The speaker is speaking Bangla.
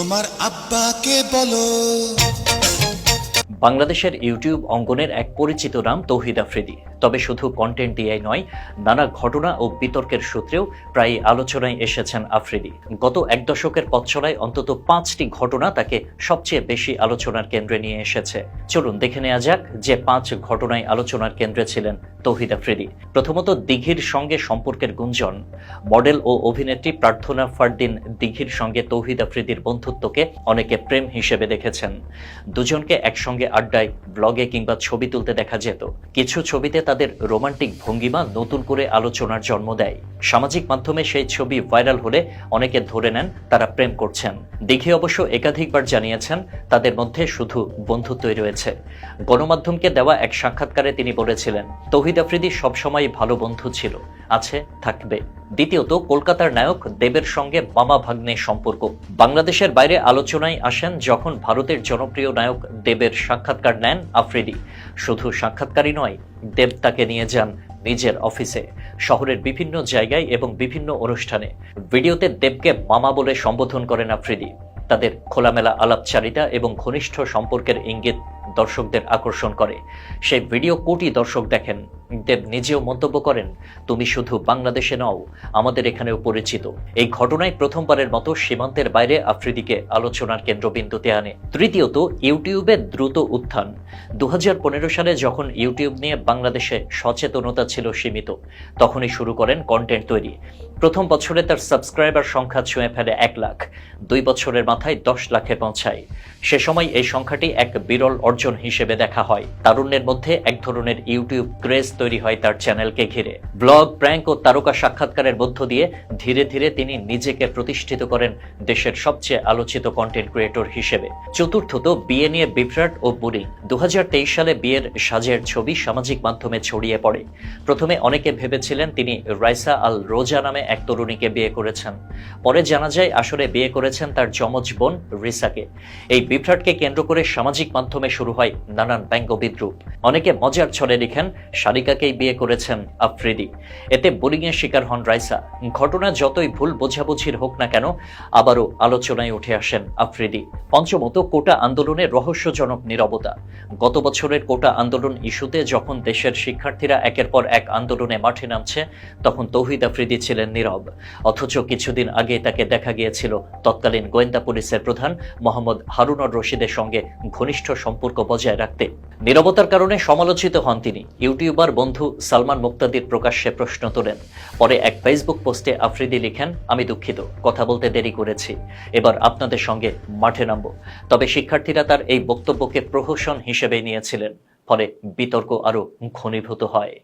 তোমার আব্বাকে বলো। বাংলাদেশের ইউটিউব অঙ্গনের এক পরিচিত নাম তৌহিদ আফ্রিদি। তবে শুধু কন্টেন্ট দিয়েই নয়, নানা ঘটনা ও বিতর্কের সূত্রেও প্রায় আলোচনায় এসেছেন আফ্রিদি। গত এক দশকের পথচলায় অন্তত পাঁচটি ঘটনা তাকে সবচেয়ে বেশি আলোচনার কেন্দ্রে নিয়ে এসেছে। চলুন দেখে নেওয়া যাক যে পাঁচ ঘটনায় আলোচনার কেন্দ্রে ছিলেন তৌহিদ আফ্রিদি। প্রথমত দিঘির সঙ্গে সম্পর্কের গুঞ্জন। মডেল ও অভিনেত্রী প্রার্থনা ফারদিন দিঘির সঙ্গে তৌহিদ আফ্রিদির বন্ধুত্বকে অনেকে প্রেম হিসেবে দেখেছেন। দুজনকে একসঙ্গে আড্ডায়, ব্লগে কিংবা ছবি তুলতে দেখা যেত। কিছু ছবিতে তাদের রোমান্টিক ভঙ্গিমা নতুন করে আলোচনার জন্ম দেয়। সামাজিক মাধ্যমে সেই ছবি ভাইরাল হলে অনেকে ধরে নেন তারা প্রেম করছেন। দিঘি অবশ্য একাধিকবার জানিয়েছেন তাদের মধ্যে শুধু বন্ধুত্বই রয়েছে। গণমাধ্যমকে দেওয়া এক সাক্ষাৎকারে তিনি বলেছিলেন, তৌহিদ আফ্রিদি সবসময় ভালো বন্ধু ছিল। আছে, থাকবে। দ্বিতীয়ত, কলকাতার নায়ক দেবের সঙ্গে মামা ভাগ্নে সম্পর্ক। বাংলাদেশের বাইরে আলোচনায় আসেন যখন ভারতের জনপ্রিয় নায়ক দেবের সাক্ষাৎকার নেন আফ্রিদি। শুধু সাক্ষাৎকারই নয়, দেব তাকে নিয়ে যান নিজের অফিসে, শহরের বিভিন্ন জায়গায় এবং বিভিন্ন অনুষ্ঠানে। ভিডিওতে দেবকে মামা বলে সম্বোধন করেন আফ্রিদি। তাদের খোলামেলা আলাপচারিতা এবং ঘনিষ্ঠ সম্পর্কের ইঙ্গিত দর্শকদের আকর্ষণ করে। সেই ভিডিও কোটি দর্শক দেখেন। দেব নিজেও মন্তব্য করেন, তুমি শুধু বাংলাদেশে নও, আমাদের এখানেও পরিচিত। এই ঘটনায় প্রথমবারের মতো সীমান্তের বাইরে আফ্রিদিকে আলোচনার কেন্দ্রবিন্দুতে আনে। তৃতীয়ত, ইউটিউবে দ্রুত উত্থান। দু সালে যখন ইউটিউব নিয়ে বাংলাদেশে সচেতনতা ছিল সীমিত, তখনই শুরু করেন কন্টেন্ট তৈরি। প্রথম বছরে তার সাবস্ক্রাইবার সংখ্যা ছুঁয়ে ফেলে এক লাখ। দুই বছরের মাথায় দশ লাখে পৌঁছায়। সে সময় এই সংখ্যাটি এক বিরল অর্জন হিসেবে দেখা হয়। তারুণ্যের মধ্যে এক ধরনের ইউটিউব ক্রেজ তৈরি হয় তার চ্যানেলকে ঘিরে। ব্লগ, প্র্যাঙ্ক ও তারকা সাক্ষাৎকারের মধ্য দিয়ে ধীরে ধীরে তিনি নিজেকে প্রতিষ্ঠিত করেন দেশের সবচেয়ে আলোচিত কন্টেন্ট ক্রিয়েটর হিসেবে। চতুর্থত বিয়ে নিয়ে বিভ্রাট ও বুড়ি দু সালে বিয়ের সাজের ছবি সামাজিক মাধ্যমে ছড়িয়ে পড়ে। প্রথমে অনেকে ভেবেছিলেন তিনি রাইসা আল রোজা নামে এক তরুণীকে বিয়ে করেছেন। পরে জানা যায় আসলে বিয়ে করেছেন তার যমজ বোন রিসাকে। এই বিভ্রাটকে কেন্দ্র করে সামাজিক মাধ্যমে শুরু হয় নানান ব্যঙ্গ বিদ্রুপ। অনেকে মজার ছলে লিখেন শারিকাকেই বিয়ে করেছেন আফ্রিদি। এতে বোলিংয়ের শিকার হন রাইসা। ঘটনা যতই ভুল বোঝাবুঝির হোক না কেন, আবারও আলোচনায় উঠে আসেন আফ্রিদি। পঞ্চমত, কোটা আন্দোলনের রহস্যজনক নীরবতা। গত বছরের কোটা আন্দোলন ইস্যুতে যখন দেশের শিক্ষার্থীরা একের পর এক আন্দোলনে মাঠে নামছে, তখন তৌহিদ আফ্রিদি ছিলেন নীরব। অথচ কিছুদিন আগে তাকে দেখা গিয়েছিল তৎকালীন গোয়েন্দা পুলিশের প্রধান মোহাম্মদ হারুনর রশিদের সঙ্গে ঘনিষ্ঠ সম্পর্ক বজায় রাখতে। নীরবতার কারণে সমালোচিত হন তিনি। ইউটিউবার বন্ধু সালমান মুক্তাদির প্রকাশ্যে প্রশ্ন তোলেন। পরে এক ফেসবুক পোস্টে আফ্রিদি লিখেন, আমি দুঃখিত, কথা বলতে দেরি করেছি। এবার আপনাদের সঙ্গে মাঠে নামব। তবে শিক্ষার্থীরা তার এই বক্তব্যকে প্রহসন হিসেবে নিয়েছিলেন। ফলে বিতর্ক আরও ঘনীভূত হয়।